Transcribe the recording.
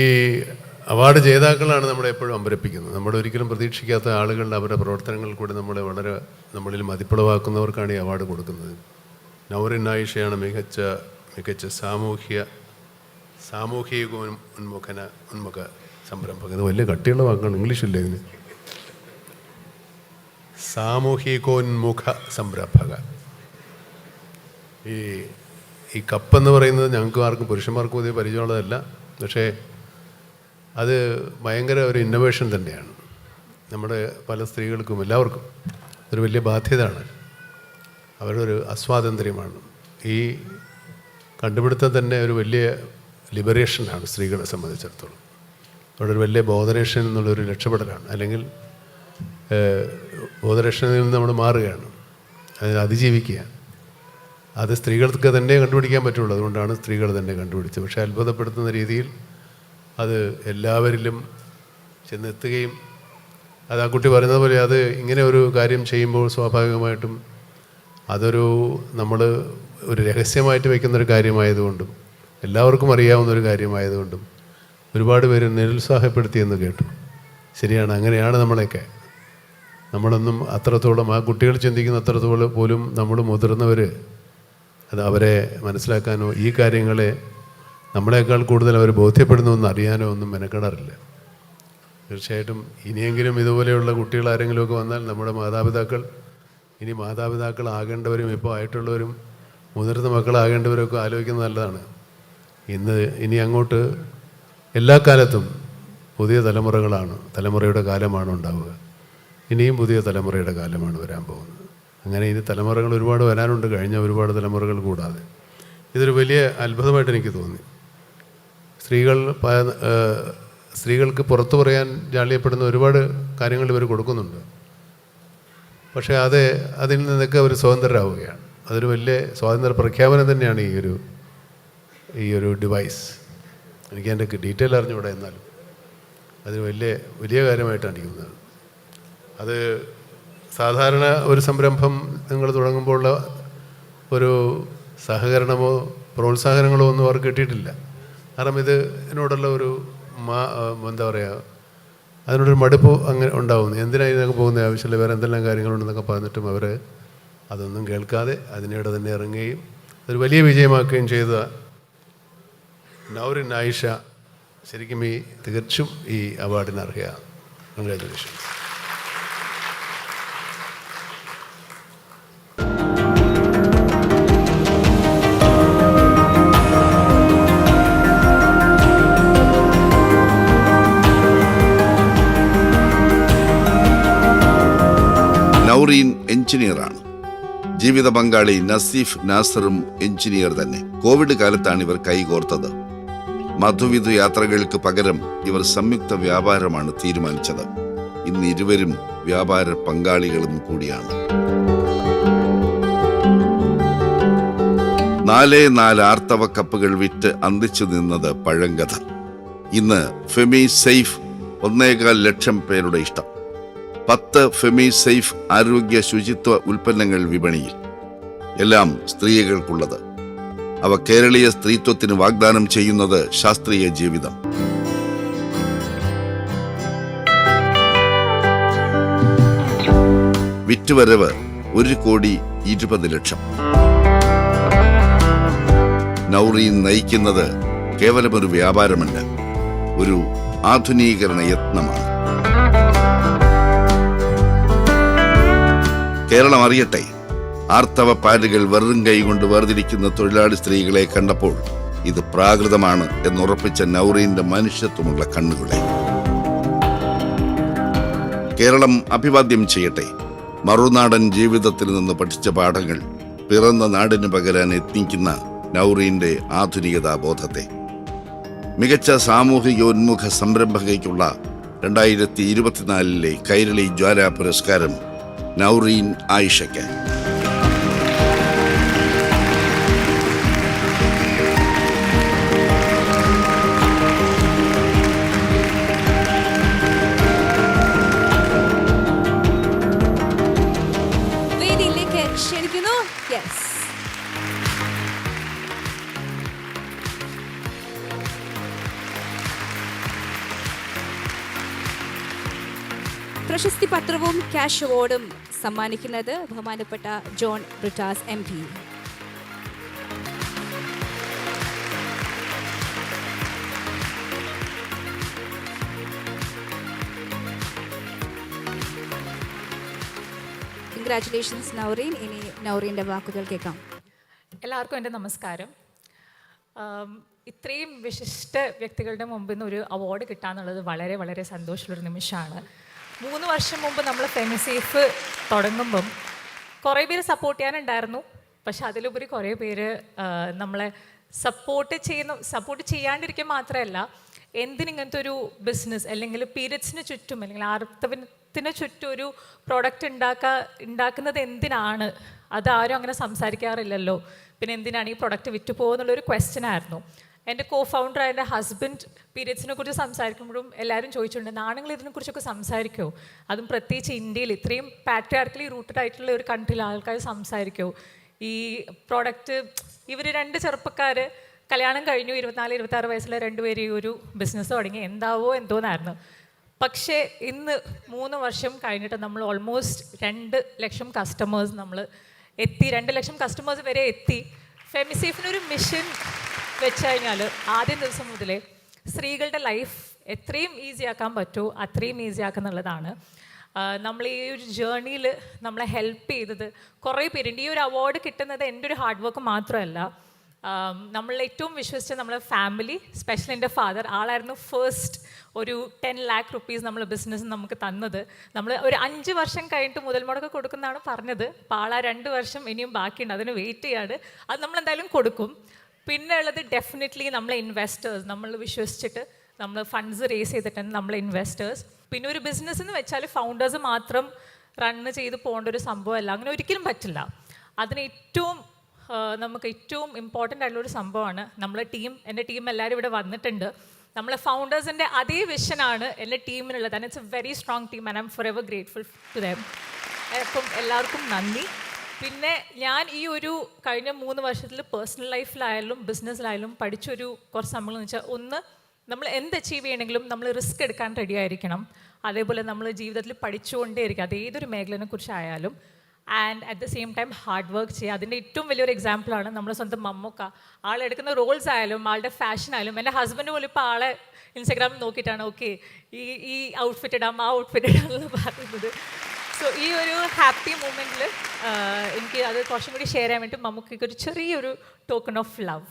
ഈ അവാർഡ് ജേതാക്കളാണ് നമ്മളെ എപ്പോഴും അമ്പരപ്പിക്കുന്നത്. നമ്മൾ ഒരിക്കലും പ്രതീക്ഷിക്കാത്ത ആളുകളുടെ അവരുടെ പ്രവർത്തനങ്ങൾ കൂടി നമ്മളെ വളരെ നമ്മളിൽ മതിപ്പുളവാക്കുന്നവർക്കാണ് ഈ അവാർഡ് കൊടുക്കുന്നത്. നൗറിൻ ആയിഷയാണ് മികച്ച മികച്ച സാമൂഹ്യ സാമൂഹിക ഉന്മുഖന ഉന്മുഖ സംരംഭക ഇത് വലിയ കട്ടിയുള്ള വാക്കാണ് ഇംഗ്ലീഷില്ലേ ഇതിന്? സാമൂഹികോന്മുഖ സംരംഭക. ഈ ഈ കപ്പെന്ന് പറയുന്നത് ഞങ്ങൾക്ക് ആർക്കും പുരുഷന്മാർക്കും ഇതേ പരിചയമുള്ളതല്ല. പക്ഷേ അത് ഭയങ്കര ഒരു ഇന്നോവേഷൻ തന്നെയാണ്. നമ്മുടെ പല സ്ത്രീകൾക്കും എല്ലാവർക്കും ഒരു വലിയ ബാധ്യതയാണ്. അവരുടെ ഒരു അസ്വാതന്ത്ര്യമാണ് ഈ കണ്ടുപിടുത്തം തന്നെ ഒരു വലിയ ലിബറേഷനാണ് സ്ത്രീകളെ സംബന്ധിച്ചിടത്തോളം. അവിടെ ഒരു വലിയ ബോധരേഷൻ എന്നുള്ളൊരു രക്ഷപ്പെടലാണ് അല്ലെങ്കിൽ ബോധരേഷനിൽ നിന്ന് നമ്മൾ മാറുകയാണ്. അതിനെ അതിജീവിക്കുക അത് സ്ത്രീകൾക്ക് തന്നെ കണ്ടുപിടിക്കാൻ പറ്റുള്ളൂ. അതുകൊണ്ടാണ് സ്ത്രീകൾ തന്നെ കണ്ടുപിടിച്ചത്. പക്ഷേ അത്ഭുതപ്പെടുത്തുന്ന രീതിയിൽ അത് എല്ലാവരിലും ചെന്നെത്തുകയും അത് ആ കുട്ടി പറയുന്നത് പോലെ അത് ഇങ്ങനെ ഒരു കാര്യം ചെയ്യുമ്പോൾ സ്വാഭാവികമായിട്ടും അതൊരു നമ്മൾ ഒരു രഹസ്യമായിട്ട് വയ്ക്കുന്നൊരു കാര്യമായതുകൊണ്ടും എല്ലാവർക്കും അറിയാവുന്ന ഒരു കാര്യമായതുകൊണ്ടും ഒരുപാട് പേര് നിരുത്സാഹപ്പെടുത്തിയെന്ന് കേട്ടു. ശരിയാണ് അങ്ങനെയാണ് നമ്മളെയൊക്കെ. നമ്മളൊന്നും അത്രത്തോളം ആ കുട്ടികൾ ചിന്തിക്കുന്ന അത്രത്തോളം പോലും നമ്മൾ മുതിർന്നവർ അത് അവരെ മനസ്സിലാക്കാനോ ഈ കാര്യങ്ങളെ നമ്മളെക്കാൾ കൂടുതൽ അവർ ബോധ്യപ്പെടുന്നു എന്ന് അറിയാനോ ഒന്നും മെനക്കെടാറില്ല. തീർച്ചയായിട്ടും ഇനിയെങ്കിലും ഇതുപോലെയുള്ള കുട്ടികൾ ആരെങ്കിലുമൊക്കെ വന്നാൽ നമ്മുടെ മാതാപിതാക്കൾ ഇനി മാതാപിതാക്കൾ ആകേണ്ടവരും ഇപ്പോൾ ആയിട്ടുള്ളവരും മുതിർന്ന മക്കളാകേണ്ടവരൊക്കെ ആലോചിക്കുന്നത് നല്ലതാണ്. ഇന്ന് ഇനി അങ്ങോട്ട് എല്ലാ കാലത്തും പുതിയ തലമുറകളാണ് തലമുറയുടെ കാലമാണ് ഉണ്ടാവുക. ഇനിയും പുതിയ തലമുറയുടെ കാലമാണ് വരാൻ പോകുന്നത്. അങ്ങനെ ഇനി തലമുറകൾ ഒരുപാട് വരാനുണ്ട് കഴിഞ്ഞ ഒരുപാട് തലമുറകൾ കൂടാതെ. ഇതൊരു വലിയ അത്ഭുതമായിട്ട് എനിക്ക് തോന്നി. സ്ത്രീകൾ സ്ത്രീകൾക്ക് പുറത്തു പറയാൻ ജാളിയപ്പെടുന്ന ഒരുപാട് കാര്യങ്ങൾ ഇവർ കൊടുക്കുന്നുണ്ട്. പക്ഷേ അത് അതിൽ നിന്നൊക്കെ അവർ സ്വതന്ത്രരാവുകയാണ്. അതൊരു വലിയ സ്വാതന്ത്ര്യ പ്രഖ്യാപനം തന്നെയാണ് ഈ ഒരു ഈ ഒരു ഡിവൈസ് എനിക്ക് എന്റെ ഡീറ്റെയിൽ അറിഞ്ഞുകൂടെ എന്നാലും. അതൊരു വലിയ വലിയ കാര്യമായിട്ടാണ് ഇരിക്കുന്നത്. അത് സാധാരണ ഒരു സംരംഭം നിങ്ങൾ തുടങ്ങുമ്പോഴുള്ള ഒരു സഹകരണമോ പ്രോത്സാഹനങ്ങളോ ഒന്നും അവർക്ക് കിട്ടിയിട്ടില്ല. കാരണം ഇത് എന്നോടുള്ള ഒരു മാ എന്താ പറയുക അതിനോടൊരു മടുപ്പ് അങ്ങനെ ഉണ്ടാവുന്നു. എന്തിനാണ് ഇതിനൊക്കെ പോകുന്ന ആവശ്യമില്ല വേറെ എന്തെല്ലാം കാര്യങ്ങളുണ്ടെന്നൊക്കെ പറഞ്ഞിട്ടും അവർ അതൊന്നും കേൾക്കാതെ അതിനിടെ തന്നെ ഇറങ്ങുകയും ഒരു വലിയ വിജയമാക്കുകയും ചെയ്ത നൗറിൻ ആയിഷ ശരിക്കും ഈ തികച്ചും ഈ അവാർഡിന് അർഹയാണ് കൺഗ്രാറ്റുലേഷൻ എഞ്ചിനീയറാണ്. ജീവിത പങ്കാളി നസീഫ് നാസറും എഞ്ചിനീയർ തന്നെ. കോവിഡ് കാലത്താണ് ഇവർ കൈകോർത്തത് മധുവിധു യാത്രകൾക്ക് പകരം ഇവർ സംയുക്ത വ്യാപാരമാണ് തീരുമാനിച്ചത്. ഇന്ന് ഇരുവരും വ്യാപാര പങ്കാളികളും കൂടിയാണ്. നാലേ നാല് ആർത്തവ കപ്പുകൾ വിറ്റ് അന്തിച്ചു നിന്നത് പഴങ്കഥ. ഇന്ന് ഫെമി സെയ്ഫ് ഒന്നേകാൽ ലക്ഷം പേരുടെ ഇഷ്ടം. പത്ത് ഫെമി സേഫ് ആരോഗ്യ ശുചിത്വ ഉൽപ്പന്നങ്ങൾ വിപണിയിൽ. എല്ലാം സ്ത്രീകൾക്കുള്ളത്. അവ കേരളീയ സ്ത്രീത്വത്തിന് വാഗ്ദാനം ചെയ്യുന്നത് ശാസ്ത്രീയ ജീവിതം. വിറ്റുവരവ് ഒരു കോടി ഇരുപത് ലക്ഷം. നൗറി നയിക്കുന്നത് കേവലമൊരു വ്യാപാരമല്ല ഒരു ആധുനീകരണ യത്നമാണ്. കേരളം അറിയട്ടെ. ആർത്തവ പാലുകൾ വെറും കൈകൊണ്ട് വേർതിരിക്കുന്ന തൊഴിലാളി സ്ത്രീകളെ കണ്ടപ്പോൾ ഇത് പ്രാകൃതമാണ് എന്നുറപ്പിച്ച നൗറീന്റെ മനുഷ്യത്വമുള്ള കണ്ണുകളെ. കേരളം അഭിവാദ്യം ചെയ്യട്ടെ. മറുനാടൻ ജീവിതത്തിൽ നിന്ന് പഠിച്ച പാഠങ്ങൾ പിറന്ന നാടിന് പകരാൻ യത്നിക്കുന്ന നൗറീന്റെ ആധുനികതാ ബോധത്തെ. മികച്ച സാമൂഹികോന്മുഖ സംരംഭകയ്ക്കുള്ള രണ്ടായിരത്തി ഇരുപത്തിനാലിലെ കൈരളി ജ്വാല പുരസ്കാരം നൗറീൻ ആയിഷയ്ക്ക് പ്രശസ്തി പത്രവും ക്യാഷ് അവാർഡും സമ്മാനിക്കുന്നത് ബഹുമാനപ്പെട്ട John Brittas M P. Congratulations Naureen ഇനി നൗറീന്റെ വാക്കുകൾ കേൾക്കാം. എല്ലാവർക്കും എന്റെ നമസ്കാരം. ഇത്രയും വിശിഷ്ട വ്യക്തികളുടെ മുമ്പിൽ നിന്ന് ഒരു അവാർഡ് കിട്ടാന്നുള്ളത് വളരെ വളരെ സന്തോഷമുള്ളൊരു നിമിഷമാണ്. മൂന്ന് വർഷം മുമ്പ് നമ്മൾ ഫെമിസേഫ് തുടങ്ങുമ്പം കുറേ പേര് സപ്പോർട്ട് ചെയ്യാനുണ്ടായിരുന്നു. പക്ഷെ അതിലുപരി കുറേ പേര് നമ്മളെ സപ്പോർട്ട് ചെയ്യുന്ന സപ്പോർട്ട് ചെയ്യാണ്ടിരിക്കുക മാത്രമല്ല എന്തിനിങ്ങനത്തെ ഒരു ബിസിനസ് അല്ലെങ്കിൽ പീരിയഡ്സിന് ചുറ്റും അല്ലെങ്കിൽ ആർത്തവത്തിന് ചുറ്റും ഒരു പ്രോഡക്റ്റ് ഉണ്ടാക്കാ ഉണ്ടാക്കുന്നത് എന്തിനാണ്? അതാരും അങ്ങനെ സംസാരിക്കാറില്ലല്ലോ. പിന്നെ എന്തിനാണ് ഈ പ്രൊഡക്റ്റ് വിറ്റ് പോകുന്നുള്ളൊരു ക്വസ്റ്റ്യൻ ആയിരുന്നു. എന്റെ കോ ഫൗണ്ടർ എന്റെ ഹസ്ബൻഡ് പീരിയഡ്സിനെ കുറിച്ച് സംസാരിക്കുമ്പോഴും എല്ലാവരും ചോദിച്ചിട്ടുണ്ട് നാണങ്ങൾ ഇതിനെക്കുറിച്ചൊക്കെ സംസാരിക്കുമോ അതും പ്രത്യേകിച്ച് ഇന്ത്യയിൽ ഇത്രയും പാട്രിയാർക്കലി റൂട്ടഡ് ആയിട്ടുള്ള ഒരു കൺട്രിയിൽ ആൾക്കാർ സംസാരിക്കുമോ ഈ പ്രോഡക്റ്റ് ഇവർ രണ്ട് ചെറുപ്പക്കാർ കല്യാണം കഴിഞ്ഞു ഇരുപത്തിനാല് ഇരുപത്താറ് വയസ്സുള്ള രണ്ടുപേരും ഈ ഒരു ബിസിനസ് തുടങ്ങി. എന്താവോ എന്തോന്നായിരുന്നു. പക്ഷേ ഇന്ന് മൂന്ന് വർഷം കഴിഞ്ഞിട്ട് നമ്മൾ ഓൾമോസ്റ്റ് രണ്ട് ലക്ഷം കസ്റ്റമേഴ്സ് നമ്മൾ എത്തി. രണ്ട് ലക്ഷം കസ്റ്റമേഴ്സ് വരെ എത്തി. ഫെമിസേഫിനൊരു മിഷൻ വെച്ച് കഴിഞ്ഞാൽ ആദ്യം ദിവസം മുതലേ സ്ത്രീകളുടെ ലൈഫ് എത്രയും ഈസി ആക്കാൻ പറ്റുമോ അത്രയും ഈസി ആക്കുന്നുള്ളതാണ് നമ്മൾ ഈ ഒരു ജേർണിയിൽ നമ്മളെ ഹെൽപ്പ് ചെയ്തത് കുറേ പേരുണ്ട്. ഈ ഒരു അവാർഡ് കിട്ടുന്നത് എന്റെ ഒരു ഹാർഡ് വർക്ക് മാത്രമല്ല നമ്മൾ ഏറ്റവും വിശ്വസിച്ച നമ്മളെ ഫാമിലി സ്പെഷ്യൽ എന്റെ ഫാദർ ആളായിരുന്നു ഫസ്റ്റ് ഒരു ടെൻ ലാക്ക് റുപ്പീസ് നമ്മൾ ബിസിനസ് നമുക്ക് തന്നത്. നമ്മൾ ഒരു അഞ്ച് വർഷം കഴിഞ്ഞിട്ട് മുതൽ മുടക്ക് കൊടുക്കുന്നതാണ് പറഞ്ഞത്. അപ്പോൾ ആളാ രണ്ട് വർഷം ഇനിയും ബാക്കിയുണ്ട്. അതിന് വെയിറ്റ് ചെയ്യാണ്. അത് നമ്മൾ എന്തായാലും കൊടുക്കും. പിന്നെ ഉള്ളത് ഡെഫിനറ്റ്ലി നമ്മൾ ഇൻവെസ്റ്റേഴ്സ് നമ്മൾ വിശ്വസിച്ചിട്ട് നമ്മൾ ഫണ്ട്സ് റേസ് ചെയ്തിട്ടുണ്ട് നമ്മൾ ഇൻവെസ്റ്റേഴ്സ് പിന്നെ ഒരു ബിസിനസ് എന്ന് വെച്ചാൽ ഫൗണ്ടേഴ്സ് മാത്രം റണ്ണ് ചെയ്ത് പോകേണ്ട ഒരു സംഭവമല്ല. അങ്ങനെ ഒരിക്കലും പറ്റില്ല. അതിന് ഏറ്റവും നമുക്ക് ഏറ്റവും ഇമ്പോർട്ടന്റ് ആയിട്ടുള്ള ഒരു സംഭവമാണ് നമ്മളെ ടീം എന്റെ ടീം എല്ലാവരും ഇവിടെ വന്നിട്ടുണ്ട്. നമ്മളെ ഫൗണ്ടേഴ്സിന്റെ അതേ വിഷനാണ് എന്റെ ടീമിനുള്ളത് and it's a very strong team and I'm forever grateful to them അപ്പം എല്ലാവർക്കും നന്ദി. പിന്നെ ഞാൻ ഈ ഒരു കഴിഞ്ഞ മൂന്ന് വർഷത്തിൽ പേഴ്സണൽ ലൈഫിലായാലും ബിസിനസ്സിലായാലും പഠിച്ചൊരു കുറച്ച് സംഭവം എന്ന് വെച്ചാൽ ഒന്ന് നമ്മൾ എന്ത് അച്ചീവ് ചെയ്യണമെങ്കിലും നമ്മൾ റിസ്ക് എടുക്കാൻ റെഡി ആയിരിക്കണം. അതേപോലെ നമ്മൾ ജീവിതത്തിൽ പഠിച്ചുകൊണ്ടേ ഇരിക്കുക അത് ഏതൊരു മേഖലനെ കുറിച്ചായാലും and at the same time hard work ചെയ്യുക. അതിന്റെ ഏറ്റവും വലിയൊരു എക്സാമ്പിളാണ് നമ്മുടെ സ്വന്തം മമ്മൂക്ക. ആളെടുക്കുന്ന റോൾസ് ആയാലും ആളുടെ ഫാഷൻ ആയാലും എന്റെ ഹസ്ബൻഡ് പോലും ഇപ്പോൾ ആളെ ഇൻസ്റ്റാഗ്രാമിൽ നോക്കിയിട്ടാണ് ഓക്കെ ഈ ഈ ഔട്ട്ഫിറ്റ് ഇടാം ആ ഔട്ട്ഫിറ്റ് ഇടാം എന്ന് പറയുന്നത്. സോ ഈ ഒരു ഹാപ്പി മൂമെന്റിൽ എനിക്ക് അത് കുറച്ചും കൂടി ഷെയർ ചെയ്യാൻ വേണ്ടി മമ്മൂക്കൊരു ചെറിയൊരു ടോക്കൺ ഓഫ് ലവ്